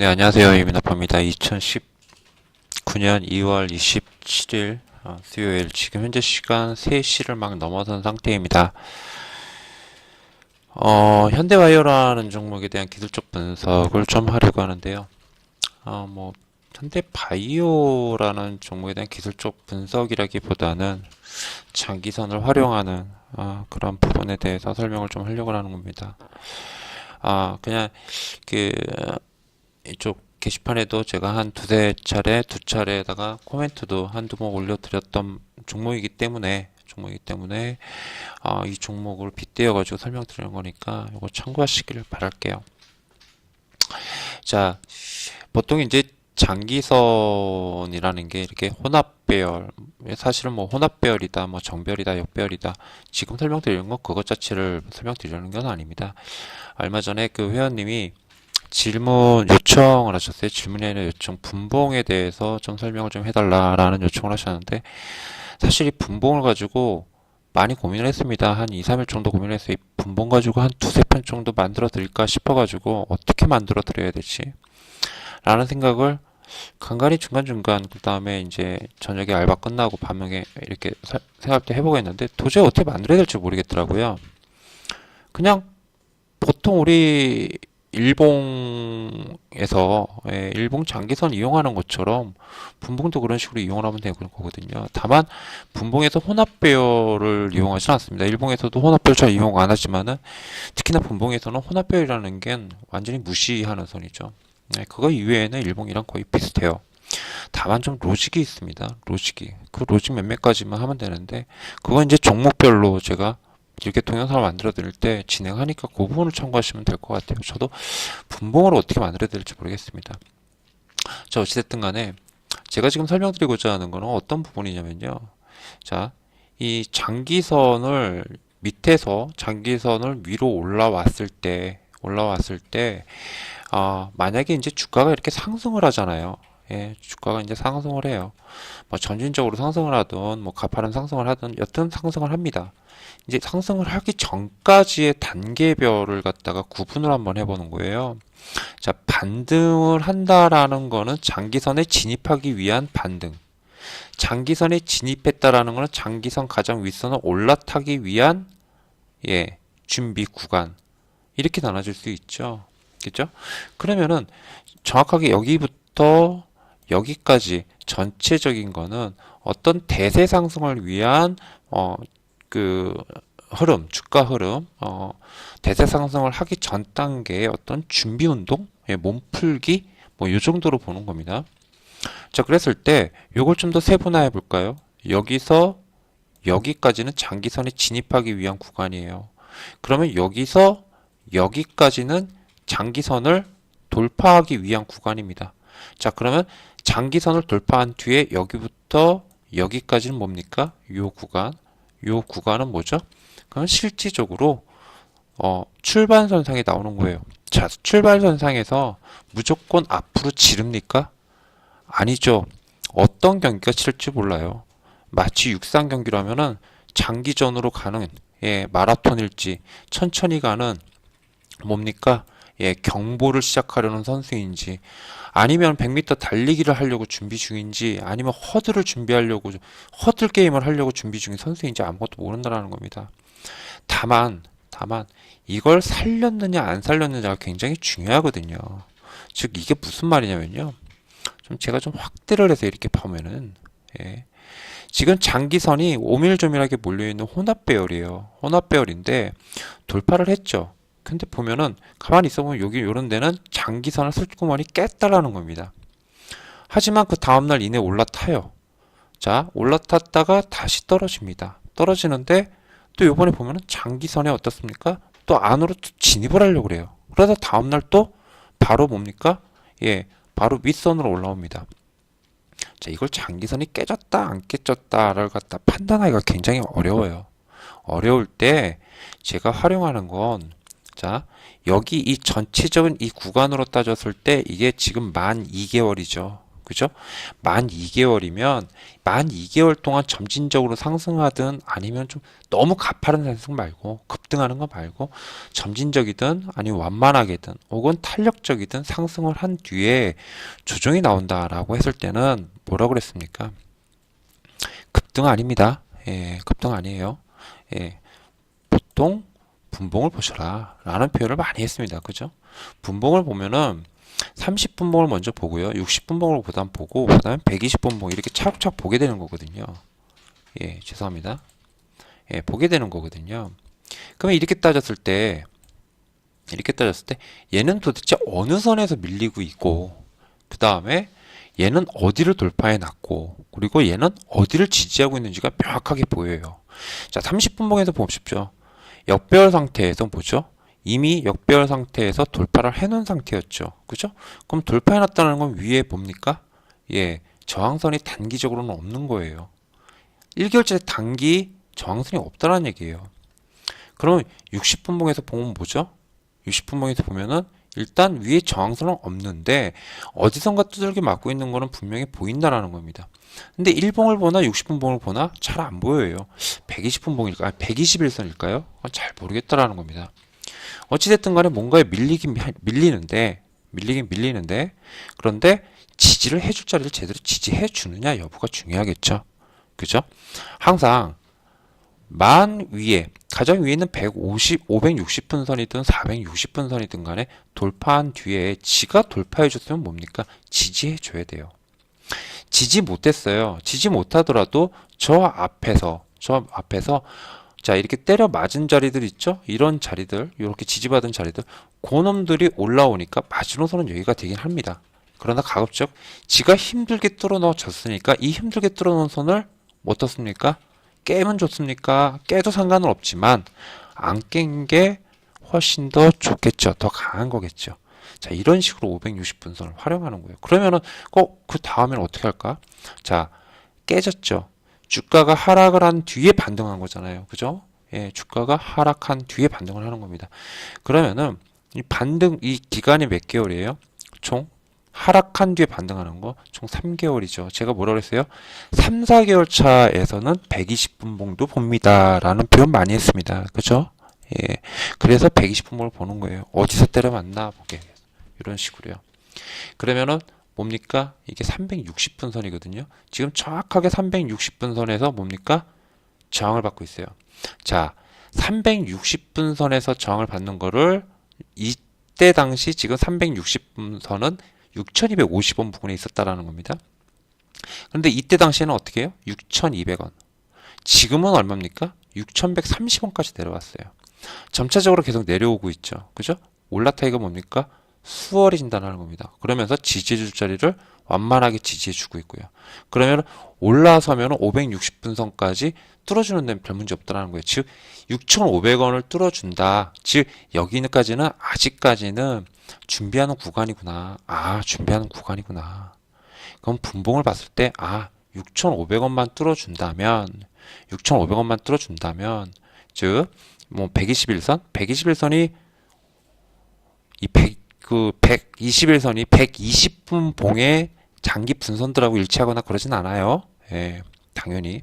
네, 안녕하세요. 이민아파입니다. 2019년 2월 27일 어, 수요일 지금 현재 시간 3시를 막 넘어선 상태입니다. 어, 현대바이오라는 종목에 대한 기술적 분석을 좀 하려고 하는데요. 어, 뭐 현대바이오라는 종목에 대한 기술적 분석이라기보다는 장기선을 활용하는 어, 그런 부분에 대해서 설명을 좀 하려고 하는 겁니다. 아, 그냥 그 이쪽 게시판에도 제가 한 두세 차례, 두 차례에다가 코멘트도 한두 번 올려드렸던 종목이기 때문에, 종목이기 때문에, 아, 이 종목을 빗대어 가지고 설명드리는 거니까 이거 참고하시기를 바랄게요. 자, 보통 이제 장기선이라는 게 이렇게 혼합 배열, 사실은 뭐 혼합 배열이다, 뭐 정배열이다, 역배열이다, 지금 설명드리는 건 그것 자체를 설명드리려는 건 아닙니다. 얼마 전에 그 회원님이 질문 요청을 하셨어요. 질문이 아니라 요청 분봉에 대해서 좀 설명을 좀 해달라라는 요청을 하셨는데 사실 이 분봉을 가지고 많이 고민을 했습니다. 한 2, 3일 정도 고민을 했어요. 이 분봉 가지고 한 두세 편 정도 만들어 드릴까 싶어 가지고 어떻게 만들어 드려야 될지 라는 생각을 간간히 중간중간 그 다음에 이제 저녁에 알바 끝나고 밤에 이렇게 사- 생각 때 해보고 했는데 도저히 어떻게 만들어야 될지 모르겠더라고요. 그냥 보통 우리 일봉에서 예, 일봉 장기선 이용하는 것처럼 분봉도 그런 식으로 이용을 하면 되는 거거든요. 다만 분봉에서 혼합 배열을 이용하지는 않습니다. 일봉에서도 혼합 배열 잘 이용 안 하지만은 특히나 분봉에서는 혼합 배열이라는 게 완전히 무시하는 선이죠. 네, 그거 이외에는 일봉이랑 거의 비슷해요. 다만 좀 로직이 있습니다. 로직이 그 로직 몇몇 가지만 하면 되는데 그건 이제 종목별로 제가 이렇게 동영상을 만들어 드릴 때 진행하니까 그 부분을 참고하시면 될 것 같아요. 저도 분봉을 어떻게 만들어야 될지 모르겠습니다. 자, 어찌됐든 간에 제가 지금 설명드리고자 하는 거는 어떤 부분이냐면요. 자, 이 장기선을 밑에서 장기선을 위로 올라왔을 때, 올라왔을 때, 아, 만약에 이제 주가가 이렇게 상승을 하잖아요. 예, 주가가 이제 상승을 해요. 뭐 전진적으로 상승을 하든, 뭐 가파른 상승을 하든, 여튼 상승을 합니다. 이제 상승을 하기 전까지의 단계별을 갖다가 구분을 한번 해보는 거예요. 자, 반등을 한다라는 거는 장기선에 진입하기 위한 반등. 장기선에 진입했다라는 거는 장기선 가장 윗선을 올라타기 위한 예, 준비 구간. 이렇게 나눠질 수 있죠. 그죠? 그러면은 정확하게 여기부터 여기까지 전체적인 거는 어떤 대세 상승을 위한 어, 그 흐름, 주가 흐름, 어, 대세 상승을 하기 전 단계의 어떤 준비 운동, 예, 몸풀기, 뭐 요 정도로 보는 겁니다. 자, 그랬을 때 요걸 좀 더 세분화해 볼까요? 여기서 여기까지는 장기선에 진입하기 위한 구간이에요. 그러면 여기서 여기까지는 장기선을 돌파하기 위한 구간입니다. 자, 그러면 장기선을 돌파한 뒤에 여기부터 여기까지는 뭡니까? 요 구간. 요 구간은 뭐죠? 그건 실질적으로 어, 출발선상에 나오는 거예요. 자, 출발선상에서 무조건 앞으로 지릅니까? 아니죠. 어떤 경기가 치를지 몰라요. 마치 육상 경기라면은 장기전으로 가는 예, 마라톤일지 천천히 가는 뭡니까? 예, 경보를 시작하려는 선수인지 아니면 100m 달리기를 하려고 준비 중인지 아니면 허들을 준비하려고 허들 게임을 하려고 준비 중인 선수인지 아무것도 모른다라는 겁니다. 다만 다만 이걸 살렸느냐 안 살렸느냐가 굉장히 중요하거든요. 즉 이게 무슨 말이냐면요. 좀 제가 좀 확대를 해서 이렇게 보면은 예. 지금 장기선이 오밀조밀하게 몰려있는 혼합 배열이에요. 혼합 배열인데 돌파를 했죠. 근데 보면은 가만히 있어보면 여기 요런 데는 장기선을 슬그머니 깼다라는 겁니다. 하지만 그 다음날 이내 올라타요. 자, 올라탔다가 다시 떨어집니다. 떨어지는데 또 요번에 보면은 장기선에 어떻습니까? 또 안으로 또 진입을 하려고 그래요. 그러다 다음날 또 바로 뭡니까? 예, 바로 윗선으로 올라옵니다. 자, 이걸 장기선이 깨졌다, 안 깨졌다를 갖다 판단하기가 굉장히 어려워요. 어려울 때 제가 활용하는 건 자, 여기 이 전체적인 이 구간으로 따졌을 때 이게 지금 만 2개월이죠. 그죠? 만 2개월이면 만 2개월 동안 점진적으로 상승하든 아니면 좀 너무 가파른 상승 말고 급등하는 거 말고 점진적이든 아니면 완만하게든 혹은 탄력적이든 상승을 한 뒤에 조정이 나온다라고 했을 때는 뭐라고 그랬습니까? 급등 아닙니다. 예, 급등 아니에요. 예, 보통 분봉을 보셔라 라는 표현을 많이 했습니다. 그죠? 분봉을 보면은 30분봉을 먼저 보고요. 60분봉을 그다음 보고 그다음에 120분봉 이렇게 차곡차곡 보게 되는 거거든요. 예, 죄송합니다. 예, 보게 되는 거거든요. 그러면 이렇게 따졌을 때 이렇게 따졌을 때 얘는 도대체 어느 선에서 밀리고 있고 그 다음에 얘는 어디를 돌파해 놨고 그리고 얘는 어디를 지지하고 있는지가 명확하게 보여요. 자, 30분봉에서 보십시오. 역배열 상태에서 보죠. 이미 역배열 상태에서 돌파를 해놓은 상태였죠. 그죠? 그럼 돌파해놨다는 건 위에 뭡니까? 예, 저항선이 단기적으로는 없는 거예요. 1개월째 단기 저항선이 없다는 얘기예요. 그럼 60분봉에서 보면 뭐죠? 60분봉에서 보면은 일단 위에 저항선은 없는데 어디선가 두들겨 맞고 있는 거는 분명히 보인다라는 겁니다. 근데 1봉을 보나 60분 봉을 보나 잘 안 보여요. 120분 봉일까요? 아니, 121선일까요? 잘 모르겠다라는 겁니다. 어찌됐든 간에 뭔가에 밀리긴 미- 밀리는데 밀리긴 밀리는데 그런데 지지를 해줄 자리를 제대로 지지해 주느냐 여부가 중요하겠죠. 그죠? 항상 만 위에 가장 위에 있는 150, 560분 선이든 460분 선이든 간에 돌파한 뒤에 지가 돌파해 줬으면 뭡니까? 지지해 줘야 돼요. 지지 못했어요. 지지 못하더라도 저 앞에서 저 앞에서 자 이렇게 때려 맞은 자리들 있죠? 이런 자리들 이렇게 지지받은 자리들 고놈들이 올라오니까 마지노선은 여기가 되긴 합니다. 그러나 가급적 지가 힘들게 뚫어 넣어졌으니까 이 힘들게 뚫어 놓은 선을 어떻습니까? 깨면 좋습니까? 깨도 상관은 없지만 안 깬 게 훨씬 더 좋겠죠. 더 강한 거겠죠. 자, 이런 식으로 560분 선을 활용하는 거예요. 그러면은 꼭 그 다음에는 어떻게 할까? 자, 깨졌죠. 주가가 하락을 한 뒤에 반등한 거잖아요. 그죠? 예, 주가가 하락한 뒤에 반등을 하는 겁니다. 그러면은 이 반등 이 기간이 몇 개월이에요? 총 하락한 뒤에 반등하는 거 총 3개월이죠. 제가 뭐라 그랬어요? 3, 4개월 차에서는 120분봉도 봅니다. 라는 표현 많이 했습니다. 그죠? 예. 그래서 120분봉을 보는 거예요. 어디서 때려 맞나 보게. 이런 식으로요. 그러면은 뭡니까? 이게 360분 선이거든요. 지금 정확하게 360분 선에서 뭡니까? 저항을 받고 있어요. 자, 360분 선에서 저항을 받는 거를 이때 당시 지금 360분 선은 6,250원 부근에 있었다라는 겁니다. 그런데 이때 당시에는 어떻게 해요? 6,200원. 지금은 얼마입니까? 6,130원까지 내려왔어요. 점차적으로 계속 내려오고 있죠. 그죠? 올라타기가 뭡니까? 수월해진다는 겁니다. 그러면서 지지해줄 자리를 완만하게 지지해주고 있고요. 그러면 올라서면 560분 선까지 뚫어주는 데는 별 문제 없다는 거예요. 즉 6,500원을 뚫어준다. 즉 여기까지는 아직까지는 준비하는 구간이구나. 아 준비하는 구간이구나. 그럼 분봉을 봤을 때 아 6,500원만 뚫어준다면 6,500원만 뚫어준다면 즉 뭐 121선 121선이 이 100, 그 121선이 120분 봉의 장기 분선들하고 일치하거나 그러진 않아요. 예, 당연히.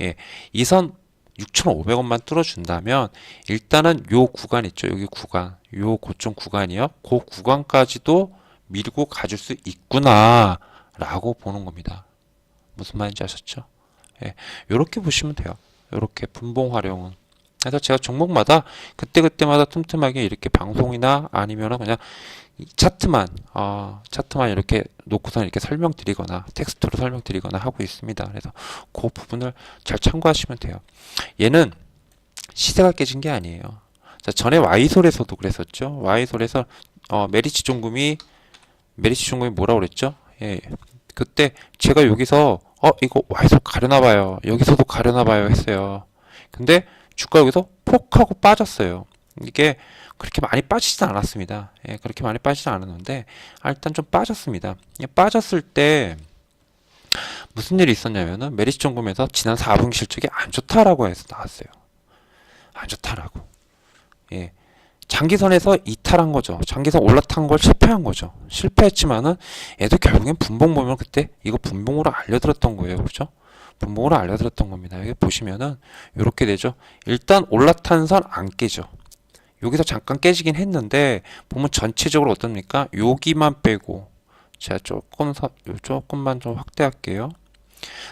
예, 이 선 6,500원만 뚫어준다면 일단은 요 구간 있죠. 여기 구간, 요 고점 구간이요. 그 구간까지도 밀고 가줄 수 있구나 라고 보는 겁니다. 무슨 말인지 아셨죠? 예, 요렇게 보시면 돼요. 요렇게 분봉 활용은. 그래서 제가 종목마다 그때그때마다 틈틈하게 이렇게 방송이나 아니면은 그냥 이 차트만 어, 차트만 이렇게 놓고서 이렇게 설명드리거나 텍스트로 설명드리거나 하고 있습니다. 그래서 그 부분을 잘 참고하시면 돼요. 얘는 시세가 깨진 게 아니에요. 자, 전에 와이솔에서도 그랬었죠. 와이솔에서 어, 메리츠 종금이 메리츠 종금이 뭐라고 그랬죠? 예. 그때 제가 여기서 어 이거 와이솔 가려나 봐요. 여기서도 가려나 봐요 했어요. 근데 주가 여기서 폭 하고 빠졌어요. 이게 그렇게 많이 빠지진 않았습니다. 예, 그렇게 많이 빠지진 않았는데 아, 일단 좀 빠졌습니다. 예, 빠졌을 때 무슨 일이 있었냐면은 메리츠 점검에서 지난 4분기 실적이 안 좋다라고 해서 나왔어요. 안 좋다라고. 예. 장기선에서 이탈한 거죠. 장기선 올라탄 걸 실패한 거죠. 실패했지만은 얘도 결국엔 분봉 보면 그때 이거 분봉으로 알려드렸던 거예요. 그렇죠? 분봉으로 알려드렸던 겁니다. 여기 보시면은 이렇게 되죠. 일단 올라탄 선 안 깨죠. 여기서 잠깐 깨지긴 했는데 보면 전체적으로 어떻습니까? 여기만 빼고 제가 조금 조금만 좀 확대할게요.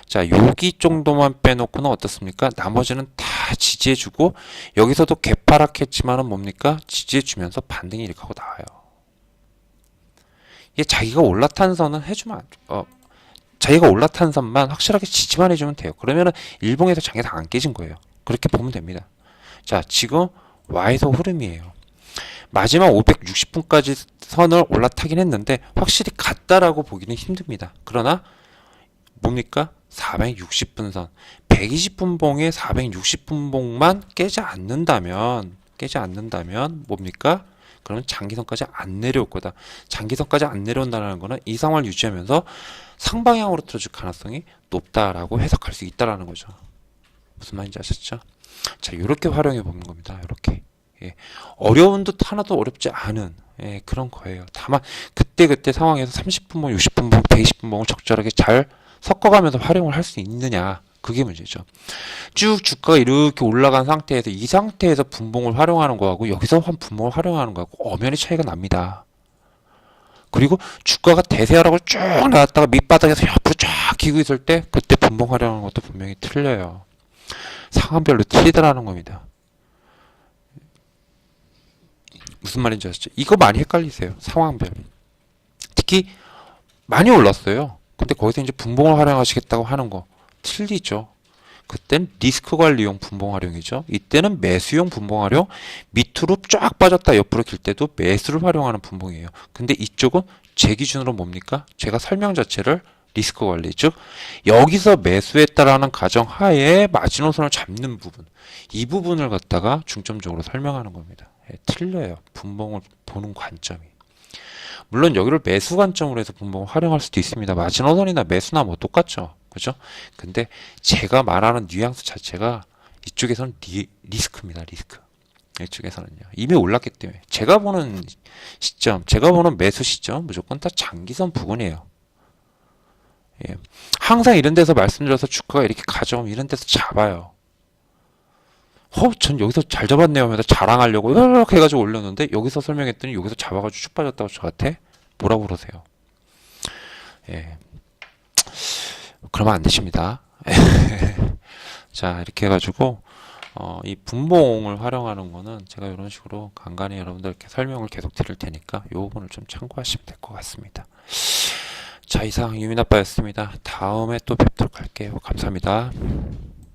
자, 여기 정도만 빼놓고는 어떻습니까? 나머지는 다 지지해주고 여기서도 개파락했지만은 뭡니까? 지지해주면서 반등이 이렇게 하고 나와요. 이게 자기가 올라탄 선은 해주면 안, 어, 자기가 올라탄 선만 확실하게 지지만 해주면 돼요. 그러면은 일봉에서 장기가 안 깨진 거예요. 그렇게 보면 됩니다. 자, 지금 Y서 흐름이에요. 마지막 560분까지 선을 올라타긴 했는데 확실히 같다라고 보기는 힘듭니다. 그러나 뭡니까? 460분 선. 120분 봉에 460분 봉만 깨지 않는다면 깨지 않는다면 뭡니까? 그러면 장기선까지 안 내려올 거다. 장기선까지 안 내려온다는 거는 이 상황을 유지하면서 상방향으로 틀어줄 가능성이 높다라고 해석할 수 있다라는 거죠. 무슨 말인지 아셨죠? 자, 이렇게 활용해 보는 겁니다. 이렇게. 예. 어려운 듯 하나도 어렵지 않은 예, 그런 거예요. 다만 그때 그때 상황에서 30분봉, 60분봉, 120분봉을 적절하게 잘 섞어가면서 활용을 할 수 있느냐 그게 문제죠. 쭉 주가가 이렇게 올라간 상태에서 이 상태에서 분봉을 활용하는 거하고 여기서 한 분봉을 활용하는 거하고 엄연히 차이가 납니다. 그리고 주가가 대세하락을 쭉 나왔다가 밑바닥에서 옆으로 쫙 기고 있을 때 그때 분봉 활용하는 것도 분명히 틀려요. 상황별로 틀리더라는 겁니다. 무슨 말인지 아시죠? 이거 많이 헷갈리세요. 상황별. 특히 많이 올랐어요. 근데 거기서 이제 분봉을 활용하시겠다고 하는 거 틀리죠. 그땐 리스크 관리용 분봉 활용이죠. 이때는 매수용 분봉 활용, 밑으로 쫙 빠졌다 옆으로 길 때도 매수를 활용하는 분봉이에요. 근데 이쪽은 제 기준으로 뭡니까? 제가 설명 자체를 리스크 관리, 즉 여기서 매수했다라는 가정 하에 마지노선을 잡는 부분, 이 부분을 갖다가 중점적으로 설명하는 겁니다. 예, 틀려요. 분봉을 보는 관점이. 물론 여기를 매수 관점으로 해서 분봉을 활용할 수도 있습니다. 마지노선이나 매수나 뭐 똑같죠. 그죠? 근데 제가 말하는 뉘앙스 자체가 이쪽에서는 리, 리스크입니다. 리스크. 이쪽에서는요. 이미 올랐기 때문에 제가 보는 시점, 제가 보는 매수 시점 무조건 다 장기선 부근이에요. 예. 항상 이런 데서 말씀드려서 주가가 이렇게 가져오면 이런 데서 잡아요. 어, 전 여기서 잘 잡았네요 하면서 자랑하려고 이렇게 해가지고 올렸는데 여기서 설명했더니 여기서 잡아가지고 쭉 빠졌다고 저한테 뭐라고 그러세요. 예. 그러면 안 되십니다. 자, 이렇게 해가지고 어, 이 분봉을 활용하는 거는 제가 이런 식으로 간간히 여러분들께 설명을 계속 드릴 테니까 이 부분을 좀 참고하시면 될 것 같습니다. 자, 이상 유민아빠였습니다. 다음에 또 뵙도록 할게요. 감사합니다.